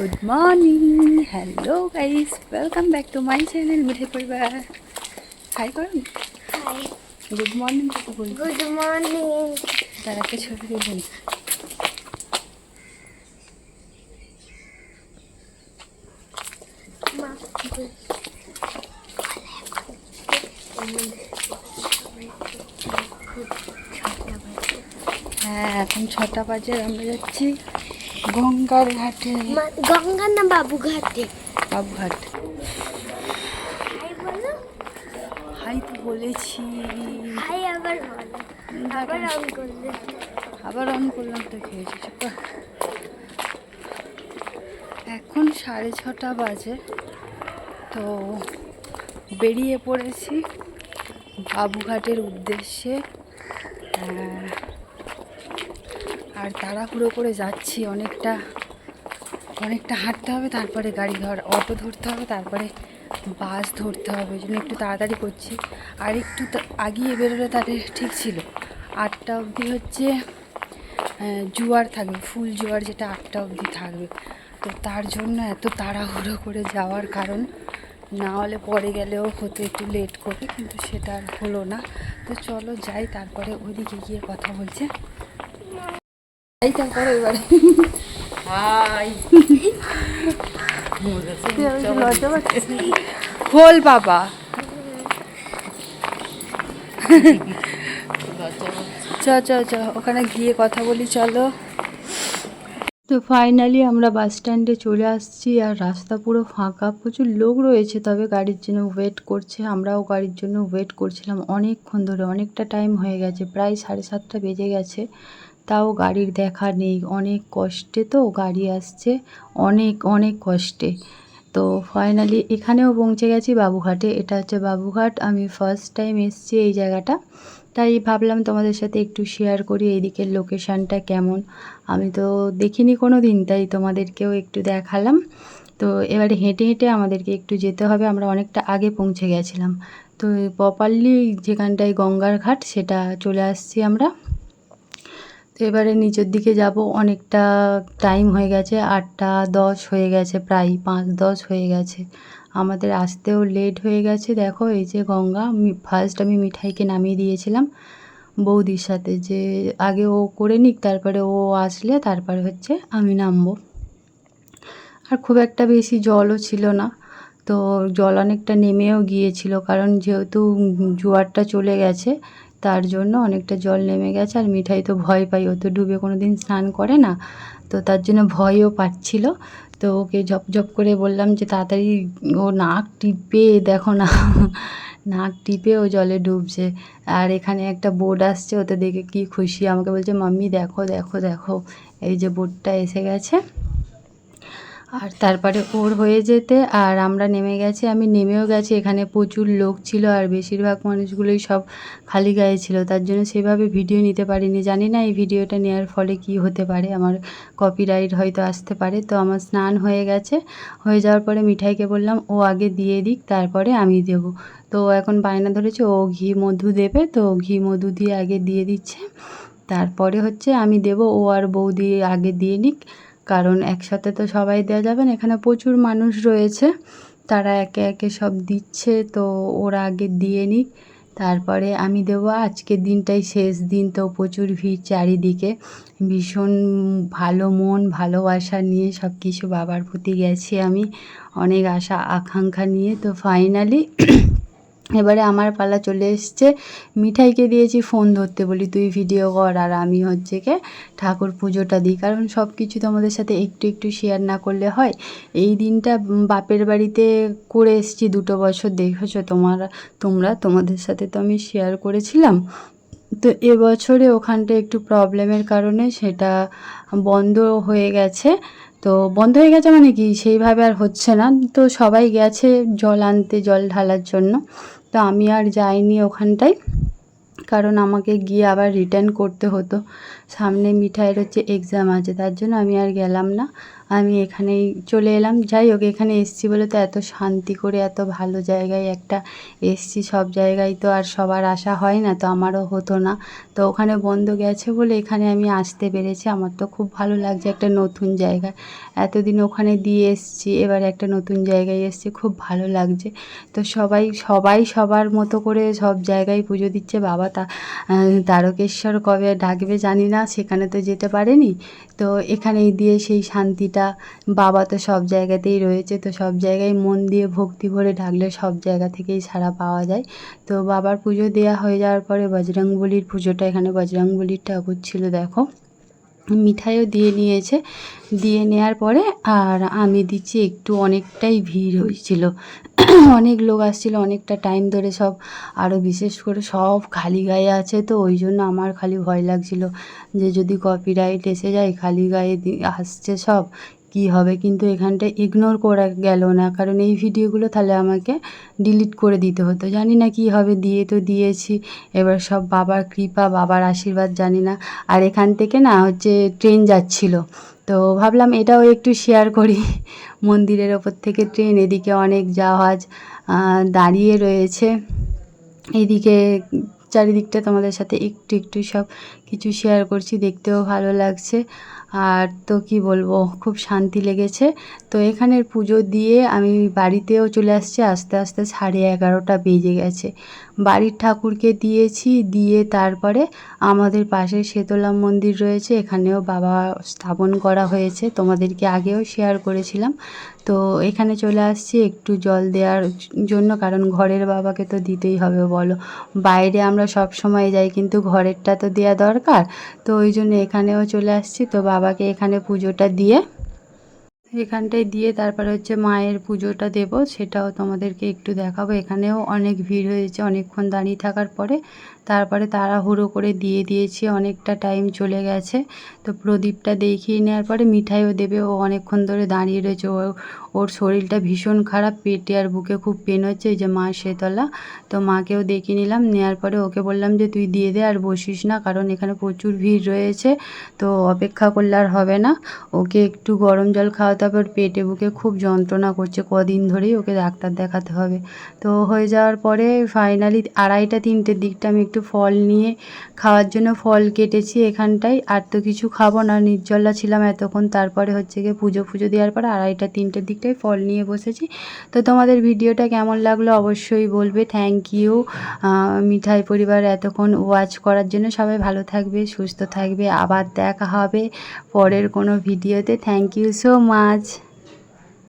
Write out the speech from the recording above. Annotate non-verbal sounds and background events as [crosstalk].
Good morning. Hello guys welcome back to my channel মিঠে পরিবার। Hi করুন। Good morning বলি গুড মর্নিং তার একটা ছবি দেখুন হ্যাঁ এখন ছটা বাজে আমরা যাচ্ছি। গঙ্গার ঘাটে। গঙ্গা না বাবুঘাটে বাবুঘাট হাই তো বলেছি। হাই আবার আবার অন করলে। আবার অন করলাম তো খেয়েছি চুপ এখন সাড়ে ছটা বাজে তো বেরিয়ে পড়েছি বাবুঘাটের উদ্দেশ্যে। আর তাড়াহুড়ো করে যাচ্ছি অনেকটা। অনেকটা হাঁটতে হবে, তারপরে গাড়ি ধর অটো ধরতে হবে, তারপরে বাস ধরতে হবে ওই জন্য একটু তাড়াতাড়ি করছি। আর একটু আগিয়ে বেরোলে তাদের ঠিক ছিল। আটটা অবধি হচ্ছে জোয়ার থাকবে, ফুল জোয়ার যেটা আটটা অবধি থাকবে। তো তার জন্য এত তাড়াহুড়ো করে যাওয়ার কারণ, না হলে পরে গেলেও হতো একটু লেট করবে, কিন্তু সেটা আর হলো না। তো চলো যাই, তারপরে ওইদিকে গিয়ে কথা বলছে। যাই তারপরে এবারে পাচ্ছিস? খোল বাবা চ চ চ ওখানে গিয়ে কথা বলি চলো তো ফাইনালি আমরা বাস স্ট্যান্ডে চলে আসছি আর রাস্তা পুরো ফাঁকা প্রচুর লোক রয়েছে তবে গাড়ির জন্য ওয়েট করছে। আমরাও গাড়ির জন্য ওয়েট করছিলাম অনেকক্ষণ ধরে অনেকটা টাইম হয়ে গেছে প্রায় সাড়ে সাতটা বেজে গেছে। তাও গাড়ির দেখা নেই। অনেক কষ্টে তো গাড়ি আসছে, অনেক অনেক কষ্টে। তো ফাইনালি এখানেও পৌঁছে গেছি বাবুঘাটে। এটা হচ্ছে বাবুঘাট। আমি ফার্স্ট টাইম এসেছি এই জায়গাটা। তাই ভাবলাম তোমাদের সাথে একটু শেয়ার করি এইদিকের লোকেশানটা কেমন। আমি তো দেখিনি কোনো দিন তাই তোমাদেরকেও একটু দেখালাম। তো এবারে হেঁটে হেঁটে আমাদেরকে একটু যেতে হবে। আমরা অনেকটা আগে পৌঁছে গেছিলাম। তো প্রপারলি যেখানটায় গঙ্গার ঘাট, সেটা চলে আসছি আমরা। এবারে নিচের দিকে যাব, অনেকটা টাইম হয়ে গেছে, আটটা দশ হয়ে গেছে, প্রায় পাঁচ দশ হয়ে গেছে। আমাদের আসতেও লেট হয়ে গেছে, দেখো এই যে গঙ্গা ফার্স্ট আমি মিঠাইকে নামিয়ে দিয়েছিলাম বৌদির সাথে যে আগে ও করে নিক, তারপরে ও আসলে তারপরে হচ্ছে আমি নামবো। আর খুব একটা বেশি জলও ছিল না। তো জল অনেকটা নেমেও গিয়েছিল, কারণ যেহেতু জোয়ারটা চলে গেছে, তার জন্য অনেকটা জল নেমে গেছে। আর মিঠাই তো ভয় পাই ও তো ডুবে কোনো দিন স্নান করে না, তো তার জন্য ভয়ও পাচ্ছিল। তো ওকে ঝপ ঝপ করে বললাম যে, তাড়াতাড়ি ও নাক টিপে, দেখো না। নাক টিপে ও জলে ডুবছে। আর এখানে একটা বোর্ড আসছে, ওতে দেখে কি খুশি, আমাকে বলছে, মাম্মি, দেখো দেখো দেখো। এই যে বোর্ডটা এসে গেছে। আর তারপরে ওর হয়ে যেতে আর আমরা নেমে গেছি, আমি নেমেও গেছি। এখানে প্রচুর লোক ছিল আর বেশিরভাগ মানুষগুলোই সব খালি গায়ে ছিল। তার জন্য সেভাবে ভিডিও নিতে পারিনি। জানি না এই ভিডিওটা নেওয়ার ফলে কি হতে পারে। আমার কপিরাইট হয়তো আসতে পারে। তো আমার স্নান হয়ে গেছে। হয়ে যাওয়ার পরে মিঠাইকে বললাম, ও আগে দিয়ে দিক, তারপরে আমি দেব। তো এখন বায়না ধরেছে, ও ঘি মধু দেবে। তো ঘি মধু দিয়ে আগে দিয়ে দিচ্ছে। তারপরে হচ্ছে আমি দেব। ও আর বৌদি আগে দিয়ে নিক। কারণ একসাথে তো সবাই দেওয়া যাবে না, এখানে প্রচুর মানুষ রয়েছে, তারা একে একে সব দিচ্ছে, তো ওরা আগে দিয়ে নিক, তারপরে আমি দেবো, আজকের দিনটাই শেষ দিন, তো প্রচুর ভিড় চারিদিকে, ভীষণ ভালো মন, ভালোবাসা নিয়ে সব কিছু বাবার প্রতি গেছি আমি, অনেক আশা, আকাঙ্ক্ষা নিয়ে, তো ফাইনালি এবারে আমার পালা চলে এসছে। মিঠাইকে দিয়েছি ফোন ধরতে বলি, তুই ভিডিও কর আর আমি হচ্ছে কে ঠাকুর পুজোটা দিই। কারণ সব কিছু তোমাদের সাথে একটু একটু শেয়ার না করলে হয়। এই দিনটা বাপের বাড়িতে করে এসেছি দুটো বছর, দেখেছ তোমার, তোমরা, তোমাদের সাথে তো আমি শেয়ার করেছিলাম। তো এবছরে ওখানটা একটু প্রবলেমের কারণে সেটা বন্ধ হয়ে গেছে। তো বন্ধ হয়ে গেছে মানে কি? সেইভাবে আর হচ্ছে না। তো সবাই গেছে জল আনতে, জল ঢালার জন্য। তো আমি আর যাইনি ওখানটায়। কারণ আমাকে গিয়ে আবার রিটার্ন করতে হতো। সামনে মিঠাইয়ের হচ্ছে এক্সাম আছে, তার জন্য আমি আর গেলাম না। আমি এখানেই চলে এলাম। যাই হোক, এখানে এসছি বলে তো এত শান্তি করে, এত ভালো জায়গায় একটা এসছি। সব জায়গায় তো আর সবার আসা হয় না, তো আমারও হতো না। তো ওখানে বন্ধ গেছে বলে এখানে আমি আসতে পেরেছি। আমার তো খুব ভালো লাগছে একটা নতুন জায়গা এতদিন ওখানে দিয়ে এসছি, এবার একটা নতুন জায়গায় এসছি, খুব ভালো লাগছে। তো সবাই সবাই সবার মতো করে সব জায়গায় পুজো দিচ্ছে। বাবা তা তারকেশ্বর কবে ডাকবে জানি না, সেখানে তো যেতে পারেনি। তো এখানেই দিয়ে সেই শান্তিটা বাবা তো সব জায়গাতেই রয়েছে, তো সব জায়গায় মন দিয়ে ভক্তি ভরে ঢাকলে সব জায়গা থেকেই সাড়া পাওয়া যায়। তো বাবার পুজো দেওয়া হয়ে যাওয়ার পরে বজরংবলির পুজোটা, এখানে বজরংবলির ঠাকুর ছিল, দেখো। মিঠাইও দিয়ে নিয়েছে। দিয়ে নেওয়ার পরে আর আমি দিচ্ছি একটু অনেকটাই ভিড় হয়েছিল। অনেক লোক আসছিল, অনেকটা টাইম ধরে সব আরও বিশেষ করে সব খালি গায়ে আছে তো, ওই জন্য আমার খালি ভয় লাগছিল যে যদি কপিরাইট এসে যায়, খালি গায়ে আসছে সব কি হবে কিন্তু এখানটা ইগনোর করা গেল না। কারণ এই ভিডিওগুলো তাহলে আমাকে ডিলিট করে দিতে হতো। জানি না কি হবে, দিয়ে তো দিয়েছি। এবার সব বাবার কৃপা, বাবার আশীর্বাদ জানি না। আর এখান থেকে না হচ্ছে ট্রেন যাচ্ছিল। তো ভাবলাম এটাও একটু শেয়ার করি। [laughs] মন্দিরের ওপর থেকে ট্রেন এদিকে অনেক জাহাজ দাঁড়িয়ে রয়েছে। এদিকে চারিদিকটা তোমাদের সাথে একটু একটু সব কিছু শেয়ার করছি। দেখতেও ভালো লাগছে। আর তো কি বলব, খুব শান্তি লেগেছে। তো এখানের পুজো দিয়ে আমি বাড়িতেও চলে আসছি, আস্তে আস্তে সাড়ে এগারোটা বেজে গেছে। বাড়ির ঠাকুরকে দিয়েছি, দিয়ে তারপরে আমাদের পাশে শেতলা মন্দির রয়েছে, এখানেও বাবা স্থাপন করা হয়েছে। তোমাদেরকে আগেও শেয়ার করেছিলাম। তো এখানে চলে আসছি, একটু জল দেওয়ার জন্য, কারণ ঘরের বাবাকে তো দিতেই হবে, বলো। বাইরে আমরা সব সময় যাই, কিন্তু ঘরেরটা তো দেওয়া দরকার। তো ওই জন্য এখানেও চলে আসছি। তো বাবাকে এখানে পুজোটা দিয়ে, এখানটায় দিয়ে তারপরে হচ্ছে মায়ের পুজোটা দেব, সেটাও তোমাদেরকে একটু দেখাবো। এখানেও অনেক ভিড় হয়েছে, অনেকক্ষণ দাঁড়িয়ে থাকার পরে। তারপরে তাড়াহুড়ো করে দিয়ে দিয়েছি, অনেকটা টাইম চলে গেছে। তো প্রদীপটা দেখিয়ে নেওয়ার পরে মিঠাইও দেবে, ও অনেকক্ষণ ধরে দাঁড়িয়ে রয়েছে। ও, ওর শরীরটা ভীষণ খারাপ, পেটে আর বুকে খুব পেন হচ্ছে, এই যে মা শেতলা। তো মাকেও দেখিয়ে নিলাম নেওয়ার পরে ওকে বললাম যে, তুই দিয়ে দে আর বসিস না, কারণ এখানে প্রচুর ভিড় রয়েছে, তো অপেক্ষা করলে আর হবে না। ওকে একটু গরম জল খাওয়াতে হবে, ওর পেটে বুকে খুব যন্ত্রণা করছে, কদিন ধরেই ওকে ডাক্তার দেখাতে হবে। তো হয়ে যাওয়ার পরে ফাইনালি আড়াইটা, তিনটের দিকটা আমি একটু ফল নিয়ে খাওয়ার জন্য ফল কেটেছি এখানটায়। আর তো কিছু খাব না, নির্জলা ছিলাম এতক্ষণ। তারপরে হচ্ছে গিয়ে পুজো ফুজো দেওয়ার পরে আড়াইটা, তিনটের দিকটায় ফল নিয়ে বসেছি। তো তোমাদের ভিডিওটা কেমন লাগল অবশ্যই বলবে। থ্যাংক ইউ মিঠাই পরিবার এতক্ষণ ওয়াচ করার জন্য। সবাই ভালো থাকবে, সুস্থ থাকবে। আবার দেখা হবে পরের কোনো ভিডিওতে। Thank you so much